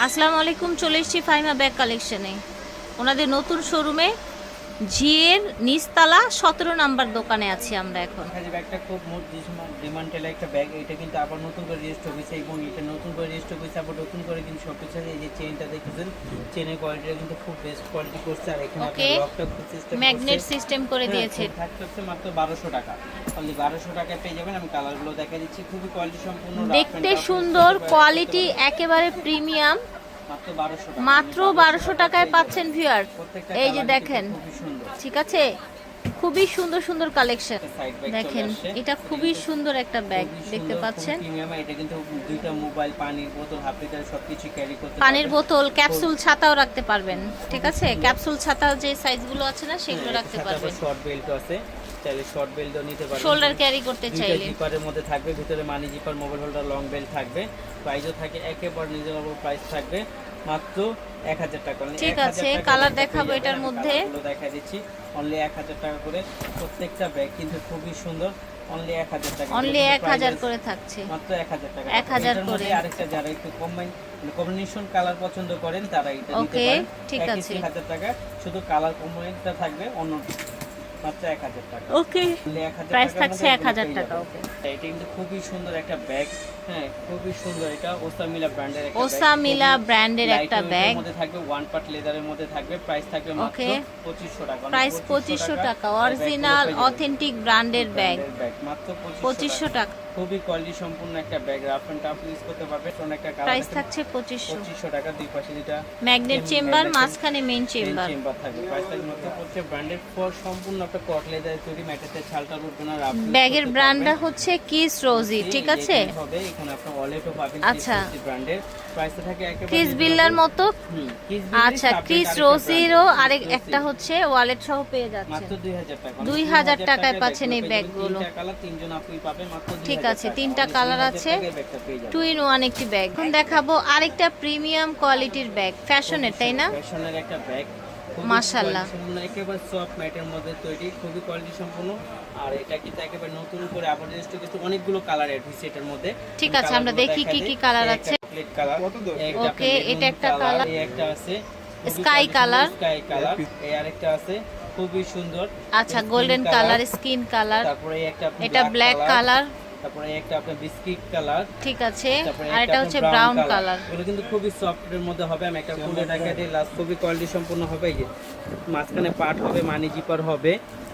আসসালামু আলাইকুম চলে এসেছি ফাইমা ব্যাগ কালেকশনে ওনাদের নতুন শোরুমে জিএর নিচতলা সতেরো নাম্বার দোকানে আছি আমরা এখন। একটা খুব মোট ডিমান্ডের একটা ব্যাগ এটা কিন্তু আবার নতুন করে রেজিস্টার হয়েছে এবং এটা নতুন করে রেজিস্টার হয়েছে আবার নতুন করে কিন্তু সব কিছু এই যে চেনটা দেখতেছেন চেনের কোয়ালিটিটা কিন্তু খুব বেস্ট কোয়ালিটি করছে আর এখানে. লকটা খুব সিস্টেম ম্যাগনেট সিস্টেম করে হ্যাঁ, দিয়েছে। থাকছে মাত্র বারোশো টাকা। অনলি বারোশো টাকায় পেয়ে যাবেন আমি কালারগুলো দেখা দিচ্ছি। খুবই কোয়ালিটি সম্পূর্ণ দেখতে সুন্দর কোয়ালিটি একেবারে প্রিমিয়াম মাত্র বারোশো টাকায় পাচ্ছেন ভিউয়ার এই যে দেখেন ঠিক আছে? খুবই সুন্দর সুন্দর কালেকশন দেখেন এটা খুবই সুন্দর একটা ব্যাগ দেখতে পাচ্ছেন? পানির বোতল ক্যাপসুল ছাতাও রাখতে পারবেন ঠিক আছে? ক্যাপসুল ছাতা যে সাইজগুলো আছে না সেগুলো রাখতে পারবেন। শর্ট বেল্ট আছে। চাইলে শর্ট বেল্টও নিতে পারবেন। শোল্ডার ক্যারি করতে চাইলে। জিপারের মধ্যে থাকবে ভিতরে money zipper mobile holder long belt থাকবে। প্রাইসও থাকে একেবারে রিজনেবল প্রাইস থাকবে মাত্র এক হাজার টাকা। ঠিক আছে, ব্যাগটা দেখাবো এটার মধ্যে। দেখাই দিচ্ছি। অনলি এক হাজার টাকা করে প্রত্যেকটা ব্যাগ কিন্তু খুবই সুন্দর। অনলি এক হাজার টাকা অনলি এগুলো এক কিন্তু হাজার price করে থাকছে। মাত্র এক হাজার টাকা। 1000 করে। আরেকটা যারা একটু কম্বাইন কম্বিনেশন কালার পছন্দ করেন তারা এটা নিতে পারেন। ঠিক আছে। 3000 টাকা। শুধু কালার কম্বিনেশনটা থাকবে অন্য মাত্র 1000 টাকা। ওকে প্রাইস থাকছে মধ্যে এক হাজার এগুলো টাকা ওকে এটা কিন্তু খুবই সুন্দর একটা ব্যাগ হ্যাঁ খুবই সুন্দর এটা ওসামিলা ব্র্যান্ডের একটা ওসামিলা ব্র্যান্ডের একটা ব্যাগ মধ্যে থাকবে ওয়ান পার্ট লেদারের মধ্যে থাকবে প্রাইস থাকবে মাত্র 2500 টাকা প্রাইস পঁচিশশো টাকা। অরিজিনাল অথেন্টিক ব্র্যান্ডের ব্যাগ ব্যাগ মাত্র 2500 পঁচিশশো টাকা। খুবই কোয়ালিটি সম্পূর্ণ একটা bag rough and tough use করতে পারবে। কোন একটা কালার প্রাইস থাকছে পঁচিশশো। পঁচিশশো টাকা দুই পাশে যেটা ম্যাগনেট চেম্বার। মাঝখানে মেইন চেম্বার চেম্বার থাকবে। প্রাইস থাকবে মাত্র প্রত্যেক ব্র্যান্ডের পর সম্পূর্ণ একটা কট লেদার তৈরি ম্যাটেতে ছালটা উঠবে না রাফ ব্যাগের ব্র্যান্ডটা হচ্ছে কিস রোজি ঠিক আছে? হবে এখানে আপনার ওয়ালেটও পাবেন আচ্ছা। ব্র্যান্ডের প্রাইসটা থাকে একেবারে ক্রিস বিল্লার মতো? আচ্ছা আরেকটা রোজিরও আরেক একটা হচ্ছে ওয়ালেট সহ পেয়ে যাচ্ছেন। মাত্র 2000 টাকা। 2000 টাকায় পাচ্ছেন এই ব্যাগগুলো। কালার তিনজন আপুই পাবে মাত্র 2000 ঠিক আছে, তিনটা কালার আছে। টু ইন ওয়ান একটি ব্যাগ এখন দেখাবো আরেকটা প্রিমিয়াম কোয়ালিটির ব্যাগ ফ্যাশনের তাই না? ফ্যাশনের একটা ব্যাগ খুবই মাশাআল্লাহ। একেবারে সফট ম্যাটের মধ্যে তৈরি খুবই কোয়ালিটি সম্পূর্ণ। আর এটা কিন্তু একেবারে নতুন করে আবার রেজিস্টার কিন্তু অনেকগুলো কালার এড হয়েছে এটার মধ্যে। ঠিক আছে, আমরা দেখি কি কি এই আছে। আপনার এটা একটা। এই একটা আছে খুবই এই আরেকটা আছে সুন্দর। আচ্ছা গোল্ডেন কালার স্কিন কালার তারপরে একটা এটা ব্ল্যাক কালার তারপরে একটা আপনার বিস্কিট কালার ঠিক আছে। আর এটা হচ্ছে ব্রাউন কালার এগুলো কিন্তু খুবই সফট এর মধ্যে হবে আমি একটা খুলে দেখা দিই লাস্ট খুবই কোয়ালিটি সম্পূর্ণ হবে এই যে মাঝখানে পাট হবে মানি জিপার হবে।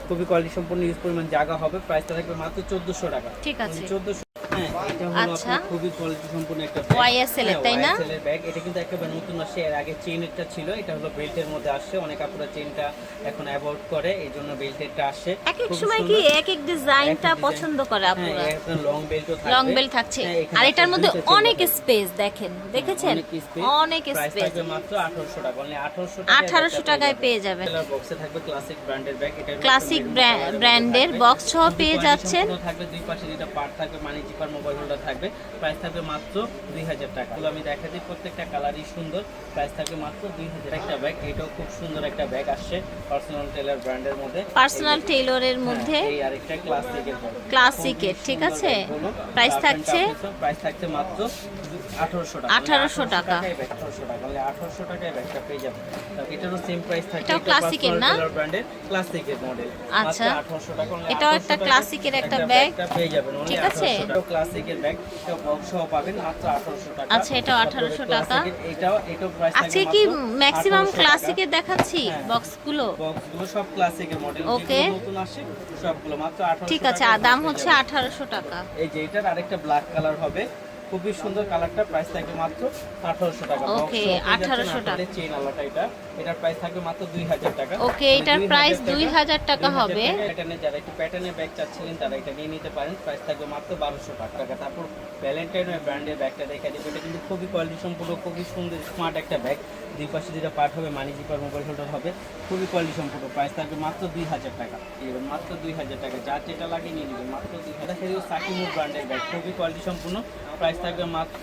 খুবই কোয়ালিটি সম্পূর্ণ ইউজ পরিমাণ জায়গা হবে প্রাইসটা থাকবে মাত্র 1400 টাকা। ঠিক আছে। 1400 হ্যাঁ এটা হলো আচ্ছা। আপনার খুবই কোয়ালিটি সম্পূর্ণ একটা ব্যাগ YSL তাই না? YSL ব্যাগ এটা কিন্তু একেবারে নতুন আসছে। এর আগে চেইনেরটা ছিল এটা হলো বেল্টের মধ্যে আসছে। অনেক আপুরা চেইনটা এখন অ্যাভয়েড করে এই জন্য বেল্টেরটা আসে এক এক সময় কি এক এক ডিজাইনটা এক এক পছন্দ করে হ্যাঁ, একটা লং বেল্টও থাকবে। লং বেল থাকছে। হ্যাঁ, আর এটার মধ্যে অনেক স্পেস দেখেন দেখেছেন? অনেক স্পেস থাকবে মাত্র 1800 টাকা। অনলি 1800 1800 টাকায় পেয়ে যাবেন। কালার বক্সে থাকবে ক্লাসিক ব্র্যান্ডের ব্যাগ এটা ক্লাসিক ব্র্যান্ডের বক্স সহ পেয়ে যাচ্ছেন। থাকবে। দুই পাশে যেটা পার্ট থাকবে মানি জিপার মোবাইল হোল্ডার থাকবে। প্রাইস থাকবে মাত্র 2000 টাকা। এগুলো আমি দেখা দিই প্রত্যেকটা কালারই সুন্দর। প্রাইস থাকবে মাত্র 2000 একটা ব্যাগ এটাও খুব সুন্দর একটা ব্যাগ আসছে পার্সোনাল টেলার ব্র্যান্ডের মধ্যে। পার্সোনাল টেইলরের মধ্যে হ্যাঁ, এই আরেকটা ক্লাসিকের ক্লাসিকের ঠিক আছে? প্রাইস থাকছে? প্রাইস থাকছে মাত্র 1800 টাকা 1800 টাকা। 1800 টাকা 1800 টাকায় ব্যাগটা পেয়ে যাবেন এটারও সেম প্রাইস থাকে এটাও classic-এর না? ব্র্যান্ডের ক্লাসিকের মডেল আচ্ছা। 1800 টাকা only এটাও একটা classic-এর একটা ব্যাগ। পেয়ে যাবেন ঠিক আছে? 1800 ক্লাসিকের ব্যাগ এটা বক্স সহ পাবেন মাত্র 1800 টাকা আচ্ছা, এটাও 1800 টাকা। এটাও এটাও প্রাইস আজকে কি ম্যাক্সিমাম ক্লাসিকের দেখাচ্ছি। বক্সগুলো বক্সগুলো সব ক্লাসিকের মডেল Okay. যেগুলো নতুন আসে সবগুলো মাত্র 1800 ঠিক আছে দাম হচ্ছে আঠারোশো টাকা এই যে এটার আরেকটা ব্ল্যাক কালার হবে খুবই সুন্দর কালারটা প্রাইস থাকবে মাত্র 1800 টাকা Okay, 1800 টাকা। চেইন আলাটা এটা। এটার প্রাইস থাকবে মাত্র 2000 টাকা। Okay, এটার price 2000 টাকা হবে। প্যাটার্নে যারা একটু প্যাটার্নের ব্যাগ চাচ্ছিলেন তারা এটা নিয়ে নিতে পারেন। প্রাইস থাকবে মাত্র 1200 টাকা। তারপর ভ্যালেন্টাইন ব্র্যান্ডের ব্যাগটা দেখা দিবে এটা কিন্তু খুবই কোয়ালিটি সম্পূর্ণ খুবই সুন্দর স্মার্ট একটা ব্যাগ দুই পাশে যেটা পার্ট হবে মানি জিপার মোবাইল হোল্ডার হবে। খুবই কোয়ালিটি সম্পূর্ণ। প্রাইস থাকবে মাত্র 2000 টাকা। এবার মাত্র 2000 টাকা। যার যেটা লাগে নিয়ে নেবেন। মাত্র 2000 টাকা। সাকিমুর ব্র্যান্ডের ব্যাগ খুবই কোয়ালিটি সম্পূর্ণ। প্রাইস থাকবে মাত্র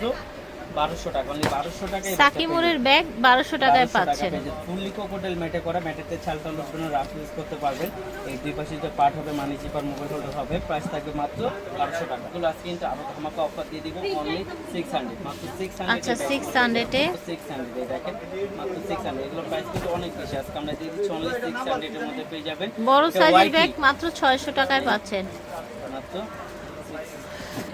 বারোশো টাকা। অনলি বারোশো টাকায় সাকিমুরের ব্যাগ বারোশো টাকায় পাচ্ছেন। ফুললি কোকোটেল মেটে করা ম্যাটেতে ছালটা লুটবেন রাফ ইউজ করতে পারবেন। এই দুই পাশে যে পার্ট হবে মানি চিপার মোবাইল হোল্ডার হবে প্রাইস থাকবে মাত্র বারোশো টাকা। এগুলো আজকে কিন্তু আরও ধামাকা অফার দিয়ে দিব অনলি সিক্স হান্ড্রেড মাত্র সিক্স হান্ড্রেড আচ্ছা সিক্স হান্ড্রেডে সিক্স হান্ড্রেড দেখেন মাত্র সিক্স হান্ড্রেড এগুলো প্রাইস কিন্তু অনেক বেশি। আজকে আমরা দিয়ে দিচ্ছি অনলি সিক্স হান্ড্রেডের মধ্যে পেয়ে যাবেন। বড় সাইজের ব্যাগ মাত্র ছয়শো টাকায় পাচ্ছেন। মাত্র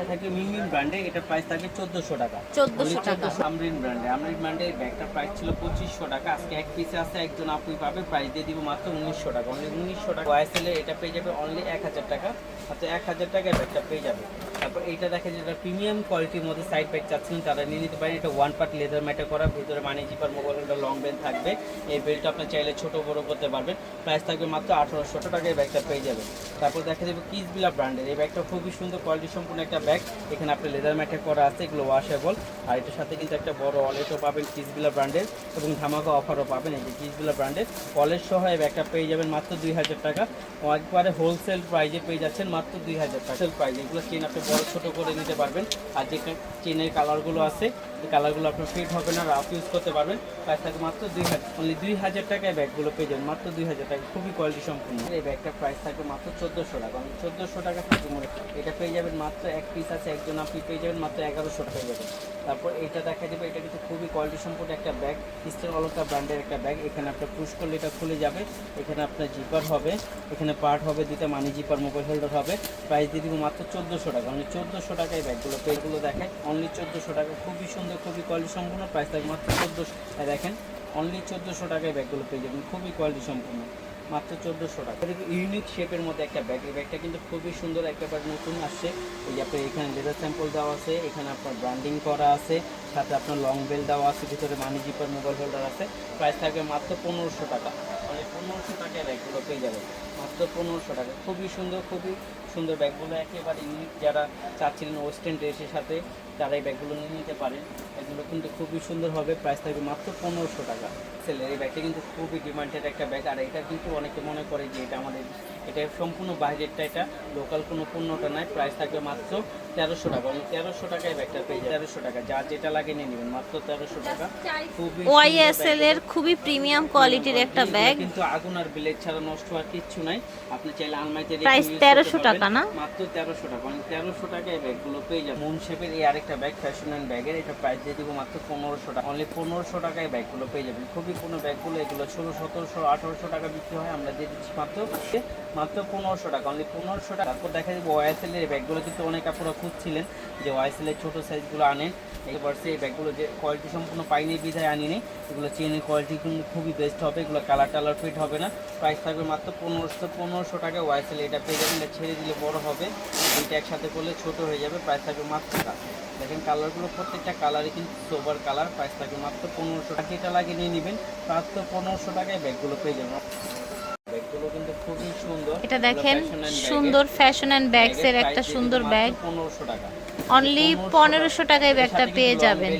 এটা থাকবে মিমিন ব্র্যান্ডে এটা প্রাইস থাকবে চোদ্দোশো টাকা। 1400 টাকা। আমরিন ব্র্যান্ডে। আমরিন ব্র্যান্ডে এই ব্যাগটার প্রাইস ছিল পঁচিশশো টাকা। আজকে এক পিসে আছে একজন আপুই পাবে প্রাইস দিয়ে দিব মাত্র উনিশশো টাকা। অনলি উনিশশো টাকা। ওয়াইসেলে এটা পেয়ে যাবে অনলি এক হাজার টাকা। আচ্ছা এক হাজার টাকায় ব্যাগটা পেয়ে যাবে। তারপর এইটা দেখে যেটা প্রিমিয়াম কোয়ালিটির মধ্যে সাইড ব্যাগ চাচ্ছিলেন তারা নিয়ে নিতে পারেন। এটা ওয়ান পার্ট লেদার ম্যাটে করা ভিতরে money zipper mobile holder long belt থাকবে। এই বেল্টটা আপনি চাইলে ছোট বড় করতে পারবেন। প্রাইস থাকবে মাত্র আঠারোশো টাকায় ব্যাগটা পেয়ে যাবে। তারপর দেখা যাবে কিসবিলা ব্র্যান্ডের এই ব্যাগটা খুবই সুন্দর কোয়ালিটি সম্পূর্ণ একটা ব্যাগ এখানে আপনি লেদার ম্যাটে করা আছে, এগুলো ওয়াশেবল আর এটার সাথে কিন্তু একটা বড় ওয়ালেটও পাবেন কিসবিলা ব্র্যান্ডের এবং ধামাকা অফারও পাবেন, এই যে কিসবিলা ব্র্যান্ডের ওয়ালেট সহ এই ব্যাগটা পেয়ে যাবেন মাত্র দুই হাজার টাকা। একবারে হোলসেল প্রাইজে পেয়ে যাচ্ছেন মাত্র দুই হাজার টাকা। প্রাইজ এগুলো চেন আপনি বড় ছোট করে নিতে পারবেন, আর যে চেনের কালারগুলো আছে, এই কালারগুলো আপনার ফিট হবে না রাফ ইউজ করতে পারবেন প্রাইস থাকে মাত্র দুই হাজার অনলি দুই হাজার টাকায় ব্যাগগুলো পেয়ে যাবেন, মাত্র দুই হাজার টাকা, খুবই কোয়ালিটি সম্পূর্ণ। এই ব্যাগটার প্রাইস থাকবে মাত্র চোদ্দোশো টাকা চোদ্দোশো টাকা থাকবে এটা পেয়ে যাবেন মাত্র এক পিস আছে, একজন আপনি পেয়ে যাবেন মাত্র এগারোশো টাকা যাবেন তারপর এটা দেখা যাবে, এটা কিন্তু খুবই কোয়ালিটি সম্পূর্ণ একটা ব্যাগ ইস্টার্ন অলঙ্কার ব্র্যান্ডের একটা ব্যাগ এখানে আপনার পুশ করলে এটা খুলে যাবে, এখানে আপনার জিপার হবে, এখানে পার্ট হবে দুটো মানি জিপার মোবাইল হোল্ডার হবে। প্রাইস দিয়ে দিব মাত্র চোদ্দোশো টাকা মানে চোদ্দোশো টাকায় ব্যাগগুলো পেগুলো দেখায়। অনলি চোদ্দোশো টাকা, খুবই সুন্দর, খুবই কোয়ালিটি সম্পূর্ণ প্রাইস থাকবে মাত্র চোদ্দোশো। দেখেন অনলি চোদ্দোশো টাকায় ব্যাগগুলো পেয়ে যাবেন, খুবই কোয়ালিটি সম্পূর্ণ মাত্র চোদ্দোশো টাকা। এটা ইউনিক শেপের মধ্যে একটা ব্যাগ এই ব্যাগটা কিন্তু খুবই সুন্দর একেবারে নতুন আসছে। এই আপনার এখানে লেদার স্যাম্পল দেওয়া আছে, এখানে আপনার ব্র্যান্ডিং করা আছে, সাথে আপনার লং বেল দেওয়া আছে, ভিতরে মানি জিপার মোবাইল হোল্ডার আছে। প্রাইস থাকবে মাত্র পনেরোশো টাকা। মানে পনেরোশো টাকায় ব্যাগগুলো পেয়ে যাবে মাত্র পনেরোশো টাকা। খুবই সুন্দর খুবই সুন্দর ব্যাগগুলো। একেবারে ইউনিক যারা চাচ্ছিলেন ওয়েস্টার্ন ড্রেসের সাথে তারা এই ব্যাগগুলো নিয়ে নিতে পারেন। এগুলো কিন্তু খুবই সুন্দর হবে প্রাইস থাকবে মাত্র পনেরোশো টাকা। সেলের এই ব্যাগটা কিন্তু খুবই ডিমান্ডেড একটা ব্যাগ। আর এটা কিন্তু অনেকে মনে করে যে এটা আমাদের এটা সম্পূর্ণ বাইরেরটা এটা লোকাল কোনো পণ্যটা নয়। প্রাইস থাকবে মাত্র তেরোশো টাকা। মানে তেরোশো টাকায় ব্যাগটা পেয়ে তেরোশো টাকা। যা যেটা লাগে নিয়ে নেবেন। মাত্র তেরোশো টাকা। খুবই ওয়াইএসএল। এর খুবই প্রিমিয়াম কোয়ালিটির একটা ব্যাগ। কিন্তু আগুন আর ব্লেড ছাড়া নষ্ট হওয়ার কিচ্ছু নাই। আপনি চাইলে আলমারিতে রেখে Price use করতে 1300 টাকা না? মাত্র তেরোশো টাকা। মানে তেরোশো টাকায় ব্যাগগুলো পেয়ে যাবেন। মুন শেপের এই আরেকটা ব্যাগ ফ্যাশন অ্যান্ড ব্যাগের এটা প্রাইস দিয়ে দিব মাত্র পনেরোশো টাকা। অনলি টাকায় ব্যাগগুলো পেয়ে যাবেন। খুবই কোনো ব্যাগগুলো এগুলো ষোলো সতেরোশো আঠারোশো টাকা বিক্রি হয়। আমরা দিয়ে দিচ্ছি মাত্র মাত্র পনেরোশো টাকা। অনলি পনেরোশো টাকা। তারপর দেখা যাবে ওয়াইএসএল এর ব্যাগগুলো কিন্তু অনেক আপনারা খুঁজছিলেন যে ওয়াইএসএল এর ছোটো সাইজগুলো আনেন। এবার সেই ব্যাগগুলো যে কোয়ালিটি সম্পূর্ণ পাইনি বিধায় আনিনি। এগুলো চেনের কোয়ালিটি কিন্তু খুবই বেস্ট হবে। এগুলো কালার টালার ফিট হবে না। প্রাইস থাকবে মাত্র পনেরোশো পনেরোশো টাকা ওয়াইসেল এটা পেয়ে যাবেন এটা ছেড়ে দিলে বড় হবে। দুইটা একসাথে করলে ছোট হয়ে যাবে প্রাইস থাকবে মাত্র টাকা দেখেন কালারগুলো প্রত্যেকটা কালারই কিন্তু সোবার কালার প্রাইস থাকবে মাত্র পনেরোশো টাকা। এটা লাগিয়ে নিয়ে নেবেন মাত্র পনেরোশো টাকায় ব্যাগগুলো পেয়ে যাবেন। ব্যাগগুলো কিন্তু খুবই সুন্দর। এটা দেখেন সুন্দর ফ্যাশন অ্যান্ড ব্যাগস এর একটা সুন্দর ব্যাগ পনেরোশো টাকা। অনলি পনেরোশো টাকায় ব্যাগটা পেয়ে যাবেন।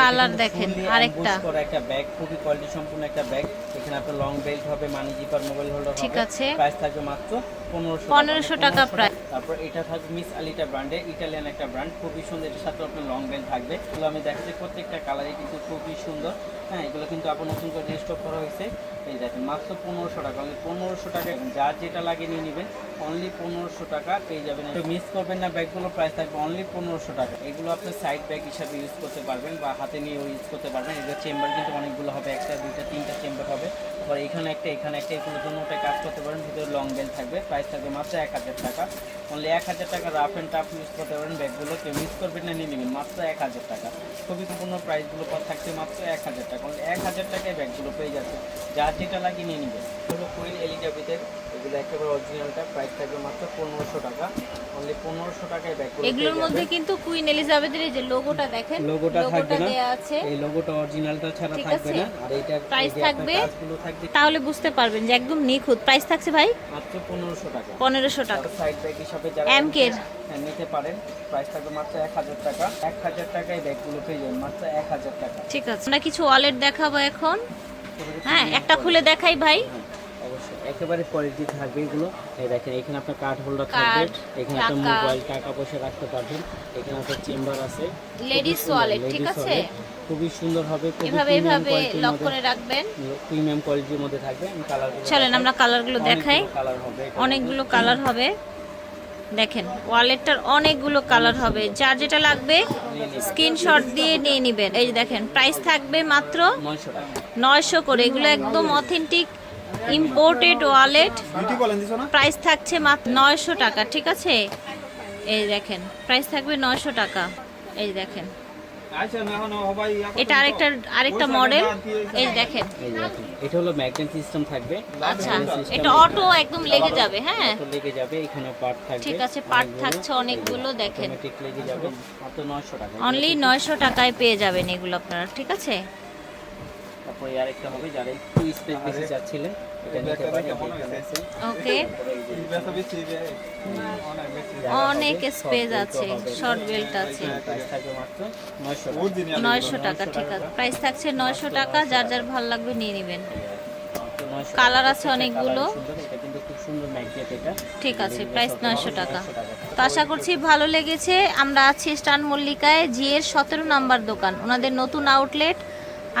কালার দেখেন, আরেকটা। একটা ব্যাগ খুবই কোয়ালিটি সম্পূর্ণ একটা ব্যাগ এখানে আপনার লং বেল্ট হবে মানি জিপার মোবাইল হোল্ডার ঠিক আছে। প্রাইস থাকবে মাত্র পনেরোশো 1500 টাকা প্রায়। তারপর এটা থাকবে মিস আলিটা ব্র্যান্ডে ইটালিয়ান একটা ব্র্যান্ড খুবই সুন্দর এটার সাথে আপনার লং বেল্ট থাকবে। এগুলো আমি দেখাচ্ছি প্রত্যেকটা কালারই কিন্তু খুবই সুন্দর। হ্যাঁ এগুলো কিন্তু আবার নতুন করে রেস্টক করা হয়েছে। এই দেখেন, মাত্র পনেরোশো টাকা। অনলি পনেরোশো টাকা যার যেটা লাগে নিয়ে নেবেন অনলি পনেরোশো টাকা পেয়ে যাবেন। একটু মিস করবেন না, ব্যাগগুলো প্রাইস থাকবে অনলি পনেরোশো টাকা। এগুলো আপনি সাইড ব্যাগ হিসাবে ইউজ করতে পারবেন বা হাতে নিয়েও ইউজ করতে পারবেন। এগুলো চেম্বার কিন্তু অনেকগুলো হবে, একটা, দুইটা, তিনটা চেম্বার হবে। আবার এখানে একটা এখানে একটা এগুলো ওটা কাজ করতে পারেন। ভিতরে লং বেল থাকবে। প্রাইস থাকবে মাত্র এক হাজার টাকা। অনলি এক হাজার টাকা রাফ অ্যান্ড টাফ ইউজ করতে পারেন ব্যাগগুলো। কেউ মিস করবেন না, নিয়ে নেবেন। মাত্র এক হাজার টাকা। খুবই সম্পূর্ণ প্রাইসগুলো পর থাকছে মাত্র এক হাজার টাকা। অনলি এক হাজার টাকায় ব্যাগগুলো পেয়ে যাচ্ছে যার যেটা লাগে নিয়ে নেবেন। হলো কুইন এলিজাবেথের এগুলো একেবারে অরিজিনালটা প্রাইস থাকবে মাত্র পনেরোশো টাকা। অনলি পনেরোশো টাকায় ব্যাগগুলো এগুলোর মধ্যে কিন্তু কুইন এলিজাবেথের এই যে লোগোটা দেখেন লোগোটা থাকবে না। আছে। এই লোগোটা অরিজিনালটা ছাড়া ঠিক থাকবে আছে। না। আর এইটা Price থাকবে? তাহলে বুঝতে পারবেন যে একদম নিখুঁত। প্রাইস থাকছে ভাই? মাত্র পনেরোশো টাকা। পনেরোশো টাকা। সাইড ব্যাগ হিসাবে যারা MK হ্যাঁ, নিতে পারেন প্রাইস থাকবে মাত্র এক হাজার টাকা। এক হাজার টাকায় ব্যাগগুলো পেয়ে যাবেন মাত্র এক হাজার টাকা। ঠিক আছে। আমরা কিছু ওয়ালেট দেখাবো এখন। হ্যাঁ একটা খুলে দেখাই ভাই। হ্যাঁ, একেবারে কোয়ালিটি থাকবে এগুলো। এই দেখেন এখানে আপনার কার্ড হোল্ডার থাকবে এখানে আপনার মোবাইল টাকা পয়সা রাখতে পারবেন। এখানে আপনার চেম্বার আছে। Ladies wallet, ঠিক আছে? খুবই সুন্দর হবে এভাবে এভাবে লক করে রাখবেন। প্রিমিয়াম কোয়ালিটির মধ্যে থাকবে। আমি কালার চলেন আমরা কালারগুলো দেখাই। কালার হবে। অনেকগুলো কালার হবে। দেখেন ওয়ালেটটার অনেকগুলো কালার হবে। যার যেটা লাগবে স্ক্রিনশট দিয়ে নিয়ে নেবেন। এই যে দেখেন প্রাইস থাকবে মাত্র 900 টাকা। নয়শো করে। এগুলো একদম অথেন্টিক ইম্পোর্টেড ওয়ালেট প্রাইস থাকছে মাত্র নয়শো টাকা ঠিক আছে? এই দেখেন প্রাইস থাকবে নয়শো টাকা। এই দেখেন। আচ্ছা না এখন সবাই এটা আরেকটা আরেকটা মডেল এই দেখেন। এটা হলো ম্যাগনেট সিস্টেম থাকবে। আচ্ছা এটা অটো একদম লেগে যাবে হ্যাঁ? লেগে যাবে এখানে পার্ট থাকবে। ঠিক আছে পার্ট থাকছে অনেকগুলো দেখেন। অটোমেটিক লেগে যাবে। মাত্র 900 টাকা। অনলি নয়শো টাকায় পেয়ে যাবেন এগুলো আপনারা ঠিক আছে? তারপরে আরেকটা হবে যারা একটু স্পেস বেশি চাচ্ছিলেন। ওকে অনেক স্পেস আছে শর্ট বেল্ট আছে। প্রাইস থাকবে মাত্র 900 টাকা নয়শো টাকা, ঠিক আছে। প্রাইস থাকছে নয়শো টাকা, যার যার ভালো লাগবে নিয়ে নেবেন। কালার আছে অনেকগুলো। ঠিক আছে প্রাইস নয়শো টাকা। তো আশা করছি ভালো লেগেছে। আমরা আছি স্টান মল্লিকায় জিএর সতেরো নাম্বার দোকান। ওনাদের নতুন আউটলেট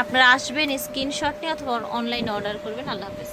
আপনারা আসবেন স্ক্রিনশট নিয়ে অথবা অনলাইন অর্ডার করবেন। আল্লাহ হাফেজ।